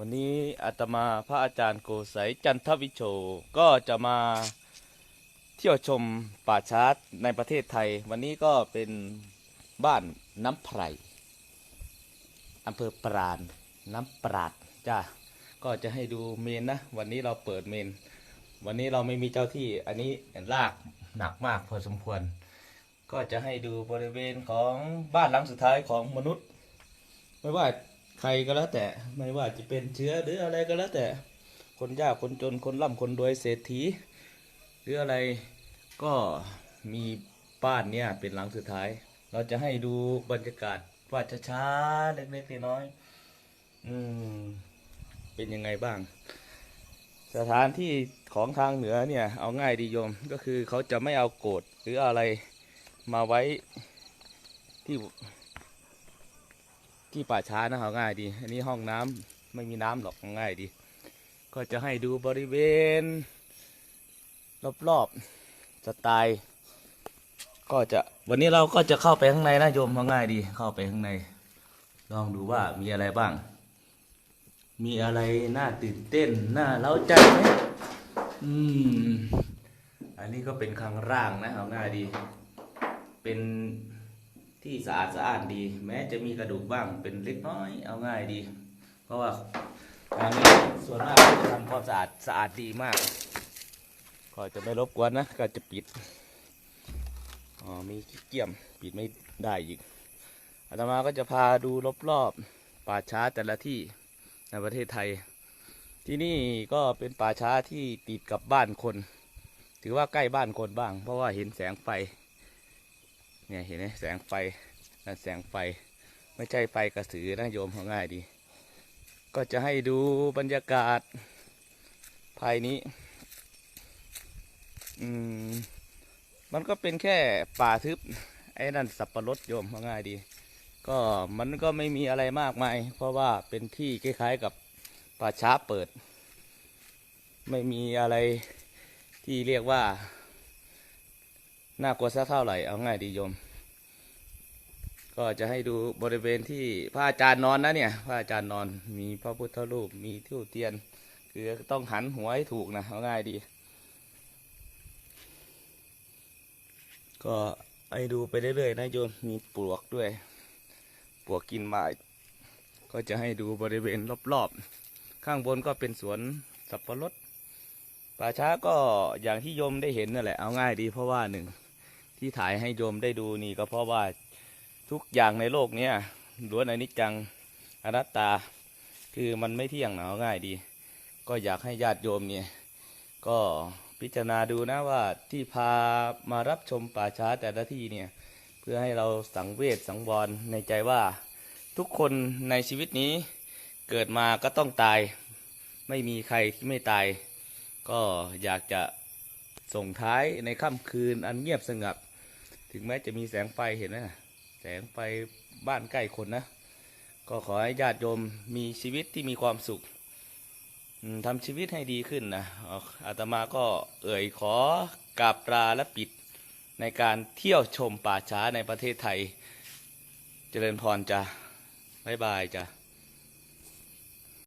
วันนี้อาตมาพระอาจารย์โกไสยจันทวิโชก็จะมาเที่ยวชมป่าช้าในประเทศไทย วันนี้ก็เป็นบ้านน้ำไพรอำเภอปราณน้ำปราดจ้าก็จะให้ดูเมนนะ วันนี้เราเปิดเมน วันนี้เราไม่มีเจ้าที่อันนี้ลากหนักมากพอสมควร ก็จะให้ดูบริเวณของบ้านหลังสุดท้ายของมนุษย์ ไม่ว่า รก็แล้วแต่ไม่ว่าจะเป็นเชื้อหรืออะไรก็แล้วแต่คนยากคนจนคนร่ำคนรวยเศรษฐีหรืออะไรก็มีบ้านเนี่ยเป็นหลังสุดท้าย เราจะให้ดูบรรยากาศว่าช้าๆเล็กๆน้อยๆอืมเป็นยังไงบ้าง สถานที่ของทางเหนือเนี่ย เอาง่ายดีโยมก็คือเขาจะไม่เอาโกรธหรืออะไรมาไว้ที่ ที่ป่าช้านะเอาง่ายดี อันนี้ห้องน้ำไม่มีน้ำหรอกง่ายดี ก็จะให้ดูบริเวณ รอบๆสไตล์ก็จะวันนี้เราก็จะเข้าไปข้างในนะโยมเอาง่ายดี เข้าไปข้างใน ลองดูว่ามีอะไรบ้าง มีอะไรน่าตื่นเต้นน่าเล้าใจไหมอืมอันนี้ก็เป็นครั้งร่างนะเอาง่ายดี เป็น ที่สะอาดสะอาดดี แม้จะมีกระดูกบ้างเป็นเล็กน้อย เอาง่ายดี เพราะว่าทางนี้ส่วนมากจะทำความสะอาดสะอาดดีมาก ก็จะไม่รบกวนนะก็จะปิดอ๋อมีขี้เกียมปิดไม่ได้อีกอาตมาก็จะพาดูรอบๆป่าช้าแต่ละที่ในประเทศไทย ที่นี่ก็เป็นป่าช้าที่ติดกับบ้านคน ถือว่าใกล้บ้านคนบ้าง เพราะว่าเห็นแสงไฟ เนี่ยเห็นไหมแสงไฟนั่นแสงไฟไม่ใช่ไฟกระสือนะโยมเขาง่ายดี ก็จะให้ดูบรรยากาศภายนี้ อืม มันก็เป็นแค่ป่าทึบ ไอ้นั่นสับปะรดโยมเขาง่ายดี ก็มันก็ไม่มีอะไรมากมาย เพราะว่าเป็นที่คล้ายๆกับป่าช้าเปิด ไม่มีอะไรที่เรียกว่า น่ากลัวสักเท่าไหร่เอาง่ายดีโยม ก็จะให้ดูบริเวณที่พระอาจารย์นอนนะเนี่ยพระอาจารย์นอนมีพระพุทธรูปมีทิวเทียน คือต้องหันหัวให้ถูกนะเอาง่ายดี ก็ให้ดูไปเรื่อยๆนะโยมมีปลวกด้วย ปลวกกินไม้ก็จะให้ดูบริเวณรอบๆ ข้างบนก็เป็นสวนสับปะรดป่าช้าก็อย่างที่โยมได้เห็นนั่นแหละเอาง่ายดีเพราะว่าหนึ่ง ที่ถ่ายให้โยมได้ดูนี่ก็เพราะว่าทุกอย่างในโลกเนี้ยล้วนอนิจจังอนัตตา คือมันไม่เที่ยงนะเอาง่ายดี ก็อยากให้ญาติโยมเนี่ยก็พิจารณาดูนะว่าที่พามารับชมป่าช้าแต่ละที่เนี่ยเพื่อให้เราสังเวชสังวรในใจว่าทุกคนในชีวิตนี้เกิดมาก็ต้องตาย ไม่มีใครที่ไม่ตาย ก็อยากจะส่งท้ายในค่ำคืนอันเงียบสงัด ถึงแม้จะมีแสงไฟเห็นไหมน่ะแสงไฟบ้านใกล้คนนะ ก็ขอให้ญาติโยมมีชีวิตที่มีความสุขทำชีวิตให้ดีขึ้นนะอาตมาก็เอ่ยขอกราบลาและปิดในการเที่ยวชมป่าช้าในประเทศไทย เจริญพรจ้ะบ๊ายบายจ้ะ